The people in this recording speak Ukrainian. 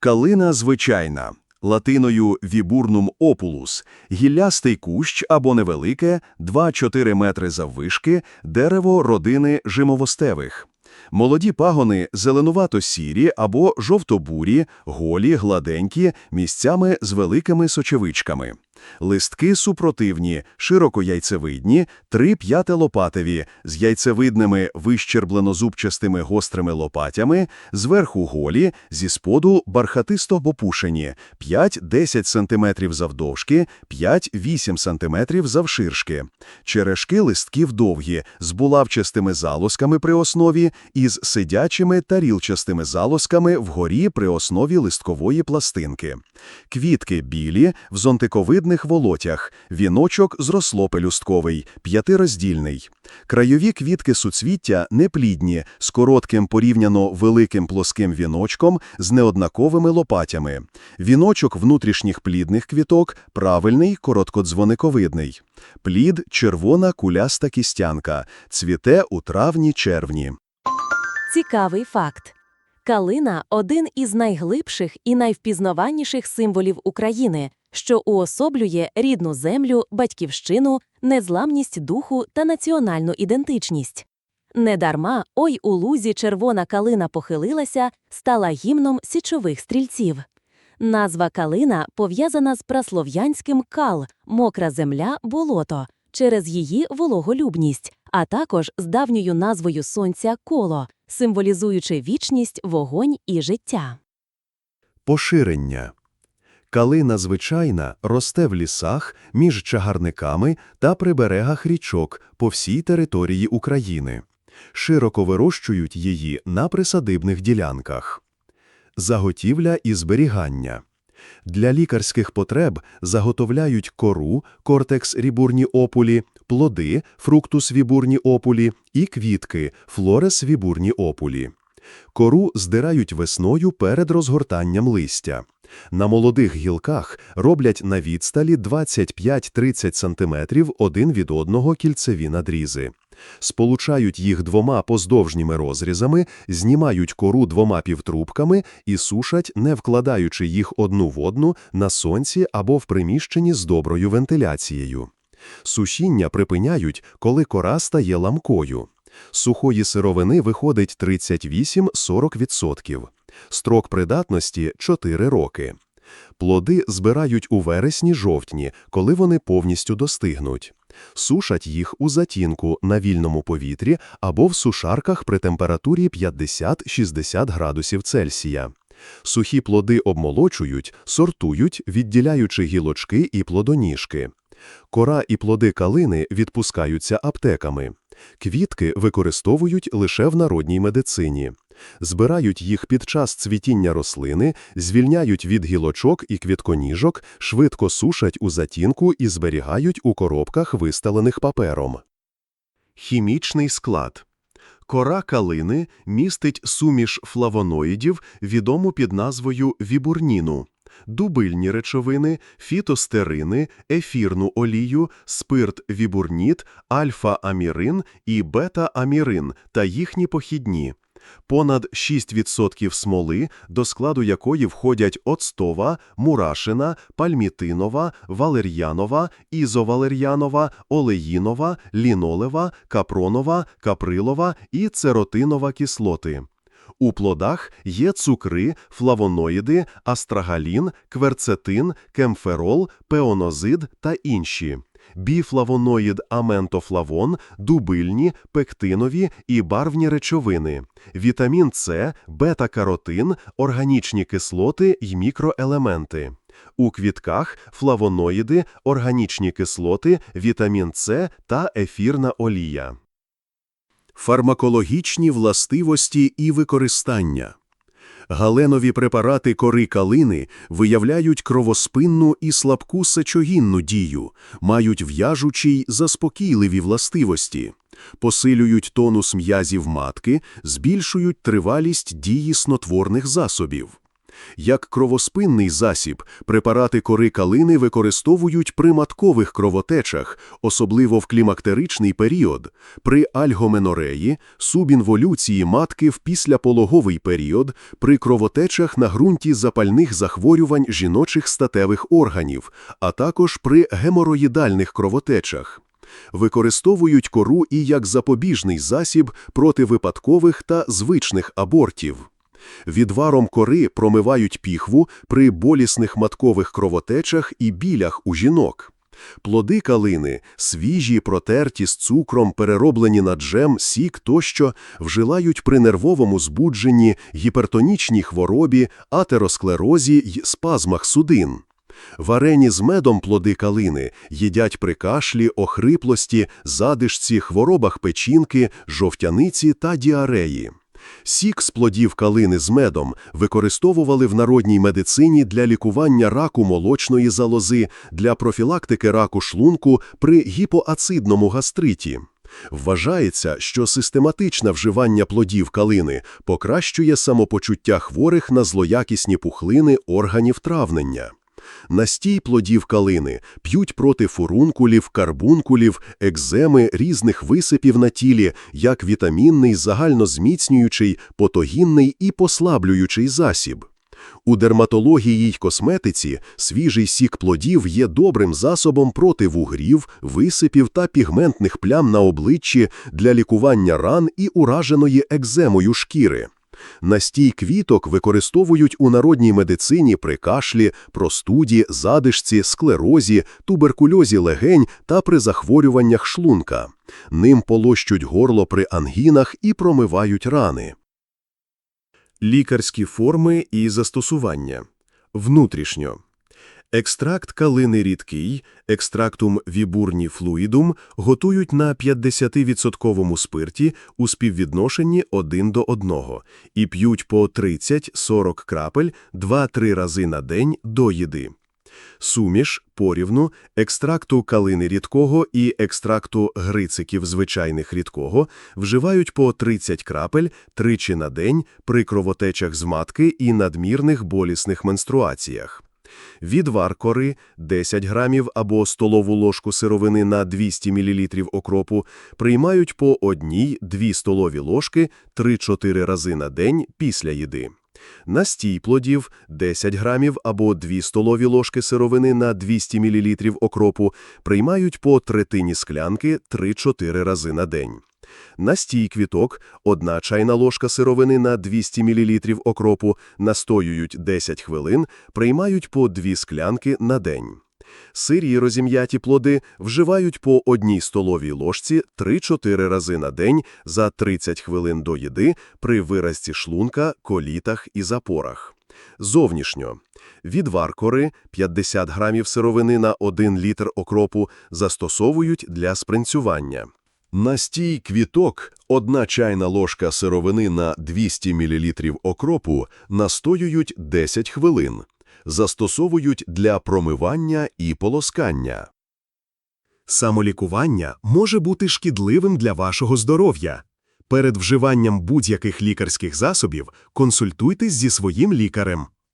Калина звичайна, латиною вібурнум опулус, гіллястий кущ або невелике, 2-4 метри заввишки, дерево родини жимовостевих. Молоді пагони зеленувато-сірі або жовто-бурі, голі, гладенькі, місцями з великими сочевичками. Листки супротивні, широкояйцевидні, три-п'ятилопатеві, з яйцевидними вищерблено-зубчастими гострими лопатями, зверху голі, зі споду бархатисто-попушені, 5-10 см завдовжки, 5-8 см завширшки. Черешки листків довгі, з булавчастими залосками при основі і з сидячими тарілчастими залосками вгорі при основі листкової пластинки. Квітки білі, в зонтиковидних волотях, віночок зросло-пелюстковий, п'ятироздільний. Краєві квітки суцвіття неплідні, з коротким порівняно великим плоским віночком з неоднаковими лопатями. Віночок внутрішніх плідних квіток правильний, короткодзвониковидний. Плід – червона куляста кістянка, цвіте у травні-червні. Цікавий факт. Калина – один із найглибших і найвпізнаваніших символів України, що уособлює рідну землю, батьківщину, незламність духу та національну ідентичність. Недарма «Ой у лузі червона калина похилилася» стала гімном січових стрільців. Назва калина пов'язана з праслов'янським «кал» – мокра земля, болото, через її вологолюбність, а також з давньою назвою сонця коло, символізуючи вічність, вогонь і життя. Поширення. Калина звичайна росте в лісах, між чагарниками та при берегах річок по всій території України. Широко вирощують її на присадибних ділянках. Заготівля і зберігання. Для лікарських потреб заготовляють кору, кортекс рібурні опулі, плоди, фруктус вібурні опулі і квітки, флорес вібурні опулі. Кору здирають весною перед розгортанням листя. На молодих гілках роблять на відсталі 25-30 см один від одного кільцеві надрізи. Сполучають їх двома поздовжніми розрізами, знімають кору двома півтрубками і сушать, не вкладаючи їх одну в одну на сонці або в приміщенні з доброю вентиляцією. Сушіння припиняють, коли кора стає ламкою. Сухої сировини виходить 38-40%. Строк придатності – 4 роки. Плоди збирають у вересні-жовтні, коли вони повністю достигнуть. Сушать їх у затінку на вільному повітрі або в сушарках при температурі 50-60 градусів Цельсія. Сухі плоди обмолочують, сортують, відділяючи гілочки і плодоніжки. Кора і плоди калини відпускаються аптеками. Квітки використовують лише в народній медицині. Збирають їх під час цвітіння рослини, звільняють від гілочок і квітконіжок, швидко сушать у затінку і зберігають у коробках, вистелених папером. Хімічний склад Кора калини містить суміш флавоноїдів, відому під назвою вібурніну, дубильні речовини, фітостерини, ефірну олію, спирт вібурніт, альфа-амірин і бета-амірин та їхні похідні. Понад 6% смоли, до складу якої входять оцтова, мурашина, пальмітинова, валер'янова, ізовалер'янова, олеїнова, лінолева, капронова, каприлова і церотинова кислоти. У плодах є цукри, флавоноїди, астрагалін, кверцетин, кемферол, пеонозид та інші. Біфлавоноїд аментофлавон, дубильні, пектинові і барвні речовини, вітамін С, бета-каротин, органічні кислоти й мікроелементи. У квітках флавоноїди, органічні кислоти, вітамін С та ефірна олія. Фармакологічні властивості і використання Галенові препарати кори калини виявляють кровоспинну і слабку сечогінну дію, мають в'яжучі й заспокійливі властивості, посилюють тонус м'язів матки, збільшують тривалість дії снотворних засобів. Як кровоспинний засіб, препарати кори калини використовують при маткових кровотечах, особливо в клімактеричний період, при альгоменореї, субінволюції матки в післяпологовий період, при кровотечах на ґрунті запальних захворювань жіночих статевих органів, а також при гемороїдальних кровотечах. Використовують кору і як запобіжний засіб проти випадкових та звичних абортів. Відваром кори промивають піхву при болісних маткових кровотечах і білях у жінок. Плоди калини, свіжі, протерті з цукром, перероблені на джем, сік тощо, вжилають при нервовому збудженні, гіпертонічній хворобі, атеросклерозі й спазмах судин. Варені з медом плоди калини їдять при кашлі, охриплості, задишці, хворобах печінки, жовтяниці та діареї. Сік з плодів калини з медом використовували в народній медицині для лікування раку молочної залози, для профілактики раку шлунку при гіпоацидному гастриті. Вважається, що систематичне вживання плодів калини покращує самопочуття хворих на злоякісні пухлини органів травнення. Настій плодів калини п'ють проти фурункулів, карбункулів, екземи, різних висипів на тілі, як вітамінний, загальнозміцнюючий, потогінний і послаблюючий засіб. У дерматології й косметиці свіжий сік плодів є добрим засобом проти вугрів, висипів та пігментних плям на обличчі для лікування ран і ураженої екземою шкіри. Настій квіток використовують у народній медицині при кашлі, простуді, задишці, склерозі, туберкульозі легень та при захворюваннях шлунка. Ним полощуть горло при ангінах і промивають рани. Лікарські форми і застосування. Внутрішньо. Екстракт калини рідкий, екстрактум вібурні флуїдум готують на 50% спирті у співвідношенні 1 до 1 і п'ють по 30-40 крапель 2-3 рази на день до їди. Суміш, порівну, екстракту калини рідкого і екстракту грициків звичайних рідкого вживають по 30 крапель тричі на день при кровотечах з матки і надмірних болісних менструаціях. Відвар кори 10 грамів або столову ложку сировини на 200 мл окропу приймають по 1-2 столові ложки 3-4 рази на день після їди. Настій плодів 10 грамів або 2 столові ложки сировини на 200 мл окропу приймають по третині склянки 3-4 рази на день. Настій квіток, одна чайна ложка сировини на 200 мл окропу, настоюють 10 хвилин, приймають по 2 склянки на день. Сирі розім'яті плоди вживають по одній столовій ложці 3-4 рази на день за 30 хвилин до їди при виразці шлунка, колітах і запорах. Зовнішньо. Відвар кори 50 грамів сировини на 1 літр окропу застосовують для спринцювання. Настій квіток, одна чайна ложка сировини на 200 мл окропу, настоюють 10 хвилин. Застосовують для промивання і полоскання. Самолікування може бути шкідливим для вашого здоров'я. Перед вживанням будь-яких лікарських засобів консультуйтесь зі своїм лікарем.